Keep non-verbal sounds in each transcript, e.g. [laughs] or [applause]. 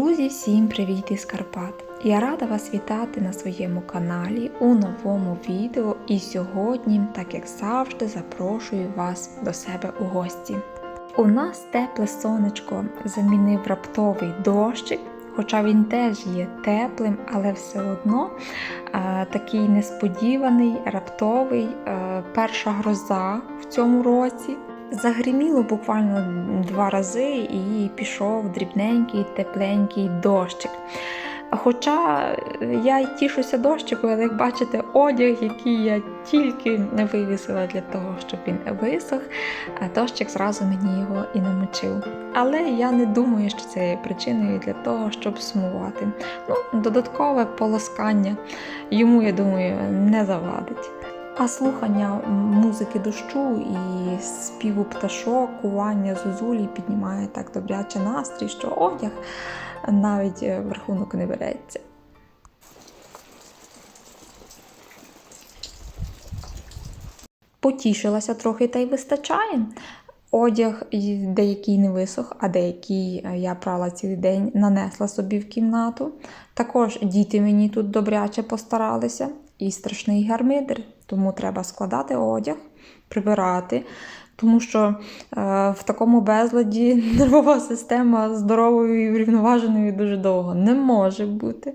Друзі, всім привіт із Карпат! Я рада вас вітати на своєму каналі у новому відео. І сьогодні, так як завжди, запрошую вас до себе у гості. У нас тепле сонечко замінив раптовий дощик, хоча він теж є теплим, але все одно е, такий несподіваний, раптовий, е, перша гроза в цьому році. Загриміло буквально два рази і пішов дрібненький, тепленький дощик. Хоча я тішуся дощику, але як бачите, одяг, який я тільки не вивісила для того, щоб він висох, дощик зразу мені його і намочив. Але я не думаю, що це є причиною для того, щоб сумувати. Ну, додаткове полоскання йому, я думаю, не завадить. А слухання музики дощу і співу пташок, кування зозулі піднімає так добряче настрій, що одяг навіть в рахунок не береться. Потішилася трохи та й вистачає. Одяг деякий не висох, а деякий я прала цілий день, нанесла собі в кімнату. Також діти мені тут добряче постаралися, і страшний гармидер, тому треба складати одяг, прибирати. Тому що е, в такому безладі [laughs] нервова система здоровою і врівноваженою дуже довго не може бути.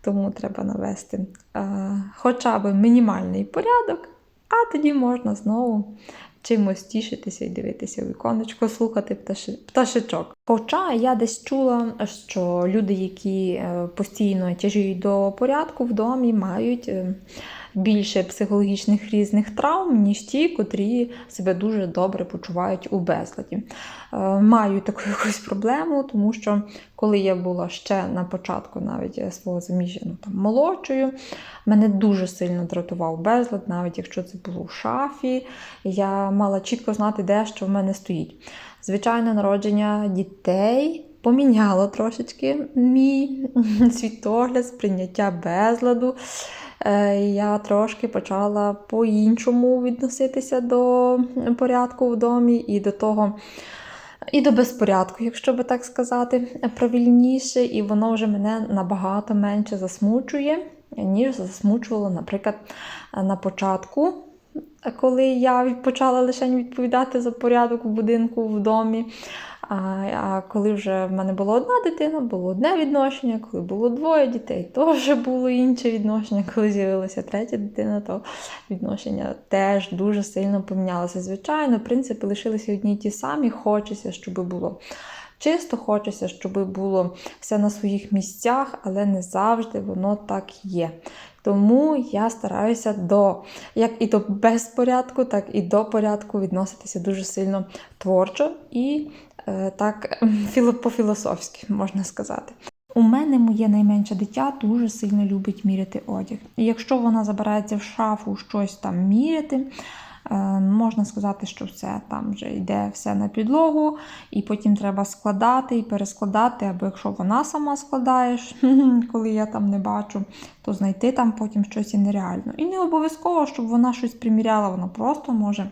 Тому треба навести е, хоча б мінімальний порядок, а тоді можна знову чимось тішитися і дивитися у віконечко, слухати пташи, пташечок. Хоча я десь чула, що люди, які е, постійно тяжіють до порядку в домі, мають. Е, більше психологічних різних травм, ніж ті, котрі себе дуже добре почувають у безладі. Е, маю таку [laughs] якусь проблему, тому що коли я була ще на початку навіть свого заміжжя ну, там, молодшою, мене дуже сильно дратував безлад, навіть якщо це було в шафі, я мала чітко знати, де що в мене стоїть. Звичайно, народження дітей. Поміняло трошечки мій [laughs] світогляд, сприйняття безладу. Е, я трошки почала по-іншому відноситися до порядку в домі і до того. І до безпорядку, якщо би так сказати, правильніше, і воно вже мене набагато менше засмучує, ніж засмучувало, наприклад, на початку, коли я почала лише відповідати за порядок в будинку в домі. А а коли вже в мене була одна дитина, було одне відношення, коли було двоє дітей, то вже було інше відношення. Коли з'явилася третя дитина, то відношення теж дуже сильно помінялося. Звичайно, принципи лишилися одні й ті самі. Хочеться, щоб було. Чисто хочеться, щоб було все на своїх місцях, але не завжди воно так є. Тому я стараюся до як і до безпорядку, так і до порядку відноситися дуже сильно творчо і так [laughs] по-філософськи, можна сказати. У мене моє найменше дитя дуже сильно любить міряти одяг. І якщо вона забирається в шафу щось там міряти, Е, можна сказати, що все там вже йде все на підлогу, і потім треба складати і перескладати, або якщо вона сама складає, [laughs] коли я там не бачу, то знайти там потім щось і нереально. І не обов'язково, щоб вона щось приміряла, вона просто може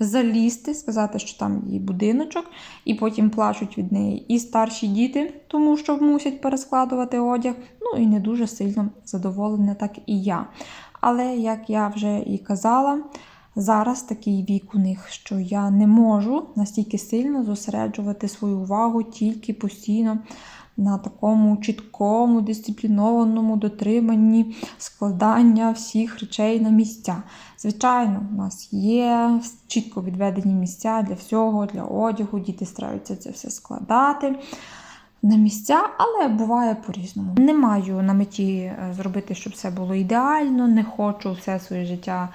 залізти, сказати, що там її будиночок, і потім плачуть від неї і старші діти, тому що мусять перескладувати одяг. Ну і не дуже сильно задоволена, так і я. Але, як я вже і казала, Зараз такий вік у них, що я не можу настільки сильно зосереджувати свою увагу тільки постійно на такому чіткому, дисциплінованому дотриманні складання всіх речей на місця. Звичайно, у нас є чітко відведені місця для всього, для одягу, діти стараються це все складати. На місця, але буває по-різному. Не маю на меті е, зробити, щоб все було ідеально, не хочу все своє життя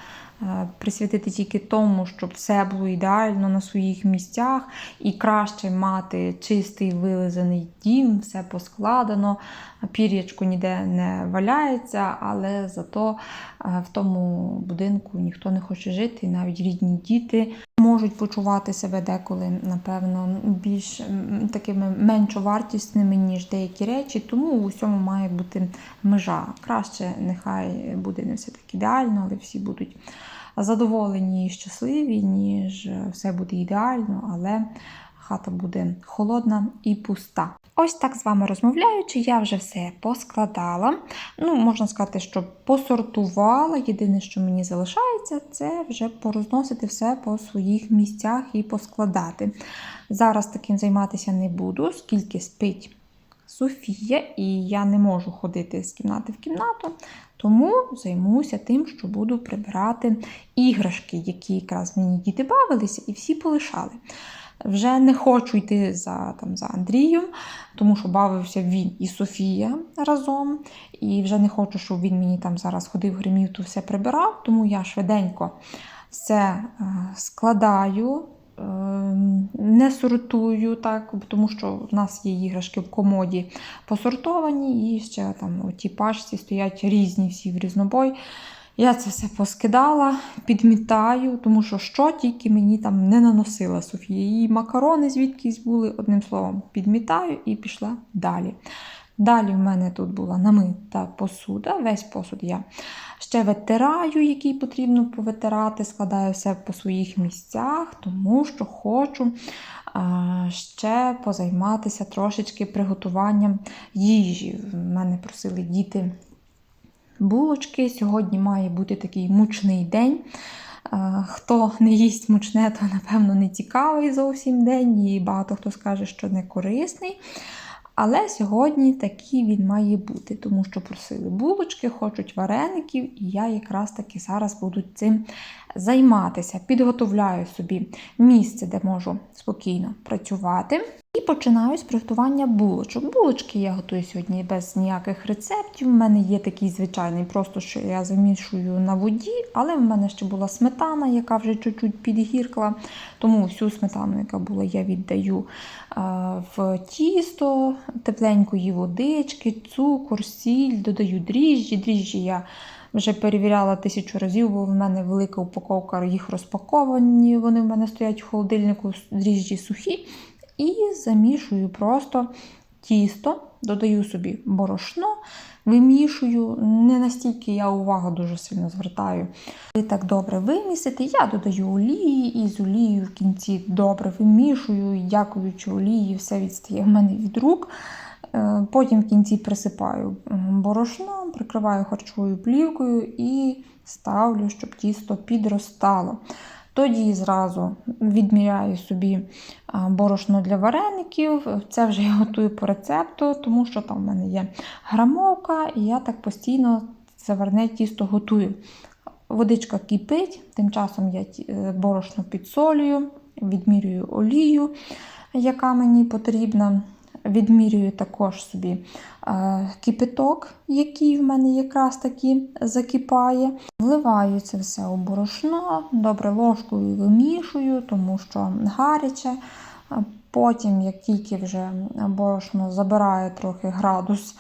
присвятити тільки тому, щоб все було ідеально на своїх місцях, і краще мати чистий вилизаний дім, все поскладено, пір'ячко ніде не валяється, але зато е, в тому будинку ніхто не хоче жити, навіть рідні діти можуть почувати себе деколи, напевно, більш такими меншовартісними, ніж деякі речі, тому у всьому має бути межа. Краще нехай буде не все так ідеально, але всі будуть задоволені і щасливі, ніж все буде ідеально, але хата буде холодна і пуста. Ось так з вами розмовляючи, я вже все поскладала. Ну, можна сказати, що посортувала. Єдине, що мені залишається, це вже порозносити все по своїх місцях і поскладати. Зараз таким займатися не буду, оскільки спить Софія, і я не можу ходити з кімнати в кімнату, тому займуся тим, що буду прибирати іграшки, які якраз мені діти бавилися, і всі полишали. Вже не хочу йти за, там, за Андрієм, тому що бавився він і Софія разом. І вже не хочу, щоб він мені там зараз ходив, гримів, то все прибирав. Тому я швиденько все е, складаю, е, не сортую, так, тому що в нас є іграшки в комоді посортовані, і ще там у тій пачці стоять різні всі в різнобой. Я це все поскидала, підмітаю, тому що що тільки мені там не наносила Софія. Її макарони звідкись були, одним словом, підмітаю і пішла далі. Далі в мене тут була намита посуда, весь посуд я ще витираю, який потрібно повитирати, складаю все по своїх місцях, тому що хочу ще позайматися трошечки приготуванням їжі. В мене просили діти булочки. Сьогодні має бути такий мучний день. Е, Хто не їсть мучне, то, напевно, не цікавий зовсім день, і багато хто скаже, що не корисний. Але сьогодні такий він має бути, тому що просили булочки, хочуть вареників, і я якраз таки зараз буду цим займатися. Підготовляю собі місце, де можу спокійно працювати. І починаю з приготування булочок. Булочки я готую сьогодні без ніяких рецептів. У мене є такий звичайний, просто що я замішую на воді, але в мене ще була сметана, яка вже чуть-чуть підгіркла. Тому всю сметану, яка була, я віддаю е, в тісто, тепленької водички, цукор, сіль, додаю дріжджі. Дріжджі я вже перевіряла тисячу разів, бо в мене велика упаковка, їх розпаковані. Вони в мене стоять в холодильнику, дріжджі сухі. І замішую просто тісто, додаю собі борошно, вимішую. Не настільки я увагу дуже сильно звертаю. І так добре вимісити. Я додаю олії і з олією в кінці добре вимішую, дякуючи олії, все відстає в мене від рук. Е, Потім в кінці присипаю борошном, прикриваю харчовою плівкою і ставлю, щоб тісто підростало. Тоді зразу відміряю собі борошно для вареників. Це вже я готую по рецепту, тому що там в мене є грамовка, і я так постійно заварне тісто готую. Водичка кипить, тим часом я борошно підсолюю, відмірюю олію, яка мені потрібна. Відмірюю також собі е, кипяток, який в мене якраз таки закипає. Вливаю це все у борошно, добре ложкою вимішую, тому що гаряче. Потім, як тільки вже борошно забирає трохи градус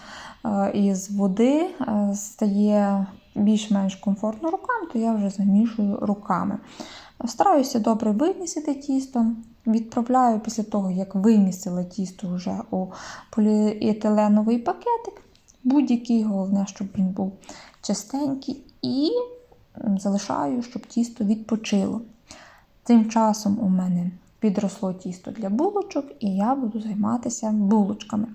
е, із води, е, стає більш-менш комфортно рукам, то я вже замішую руками. Стараюся добре вимісити тісто. Відправляю після того, як вимісила тісто вже у поліетиленовий пакетик. Будь-який, головне, щоб він був чистенький, і залишаю, щоб тісто відпочило. Тим часом у мене підросло тісто для булочок, і я буду займатися булочками.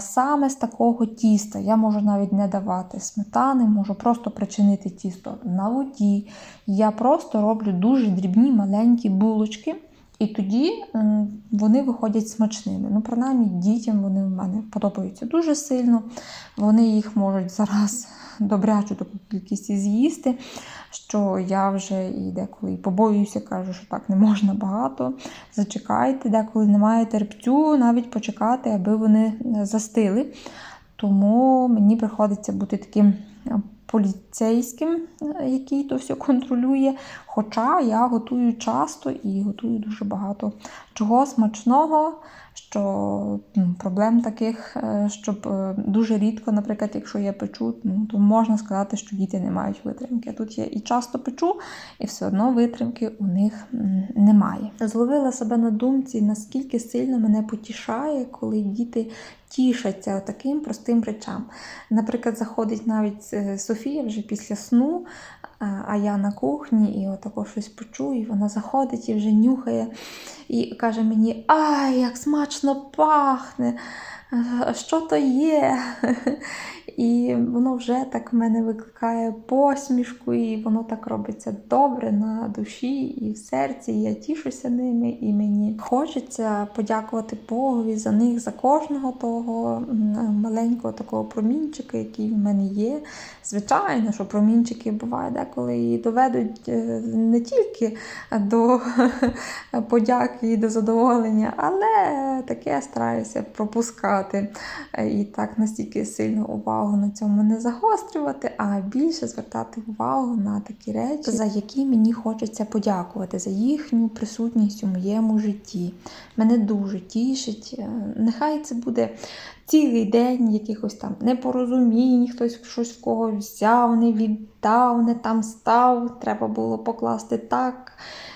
Саме з такого тіста я можу навіть не давати сметани, можу просто причинити тісто на воді. Я просто роблю дуже дрібні маленькі булочки. І тоді вони виходять смачними. Ну, принаймні, дітям вони в мене подобаються дуже сильно. Вони їх можуть зараз [laughs] добрячу таку кількість з'їсти, що я вже і деколи побоююся, кажу, що так не можна багато. Зачекайте, деколи немає терпцю, навіть почекати, аби вони застили. Тому мені приходиться бути таким поліцейським, який то все контролює. Хоча я готую часто і готую дуже багато чого смачного, що ну, проблем таких, е, щоб е, дуже рідко, наприклад, якщо я печу, ну, то можна сказати, що діти не мають витримки. Тут я і часто печу, і все одно витримки у них немає. Зловила себе на думці, наскільки сильно мене потішає, коли діти тішаться таким простим речам. Наприклад, заходить навіть е, Софія вже після сну, а я на кухні і отако щось почую, і вона заходить і вже нюхає і каже мені: Ай, як смачно пахне! «Е, що то є. І воно вже так в мене викликає посмішку, і воно так робиться добре на душі і в серці. І я тішуся ними, і мені хочеться подякувати Богові за них, за кожного того маленького такого промінчика, який в мене є. Звичайно, що промінчики бувають деколи і доведуть е, не тільки до [laughs] подяки і до задоволення, але таке стараюся пропускати е, і так настільки сильно увагу на цьому не загострювати, а більше звертати увагу на такі речі, за які мені хочеться подякувати, за їхню присутність у моєму житті. Мене дуже тішить. Е, Нехай це буде цілий день якихось там непорозумінь, хтось щось в кого взяв, не віддав, не там став, треба було покласти так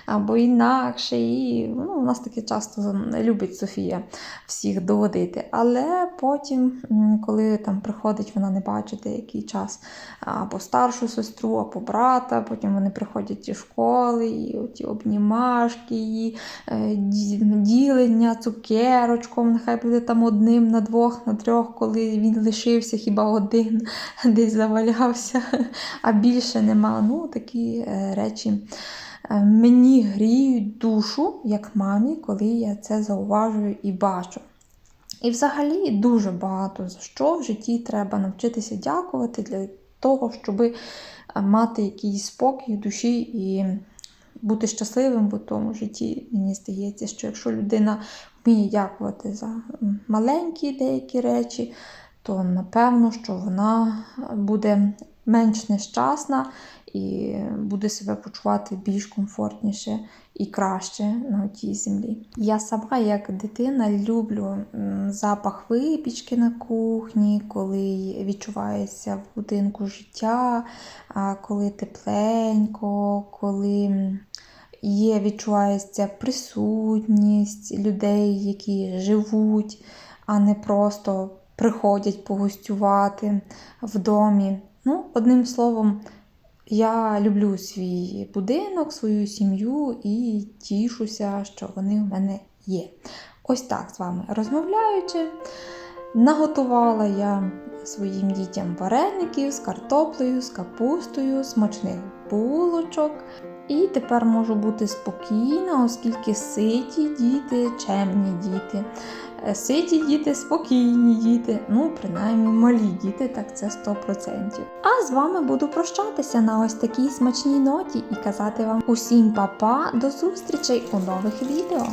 або інакше. І ну, у нас таке часто любить Софія всіх доводити. Але потім, коли там приходить, вона не бачить деякий час або старшу сестру, або брата, потім вони приходять зі школи, і оті обнімашки, і е, ділення цукерочком, нехай буде там одним на двох, на трьох, коли він лишився хіба один [laughs] десь завалявся, а більше нема. Ну, такі е, речі е, мені гріють душу, як мамі, коли я це зауважую і бачу. І взагалі дуже багато за що в житті треба навчитися дякувати для того, щоб мати якийсь спокій душі і бути щасливим в тому житті. Мені здається, що якщо людина вміє дякувати за маленькі деякі речі, то напевно, що вона буде менш нещасна і буде себе почувати більш комфортніше і краще на тій землі. Я сама, як дитина, люблю запах випічки на кухні, коли відчувається в будинку життя, коли тепленько, коли є, відчувається присутність людей, які живуть, а не просто приходять погостювати в домі. Ну, одним словом, я люблю свій будинок, свою сім'ю і тішуся, що вони в мене є. Ось так з вами розмовляючи, наготувала я своїм дітям вареників з картоплею, з капустою, смачних булочок. І тепер можу бути спокійна, оскільки ситі діти, чемні діти. Е, Ситі діти, спокійні діти, ну, принаймні малі діти, так це 100%. А з вами буду прощатися на ось такій смачній ноті і казати вам усім па-па, до зустрічей у нових відео.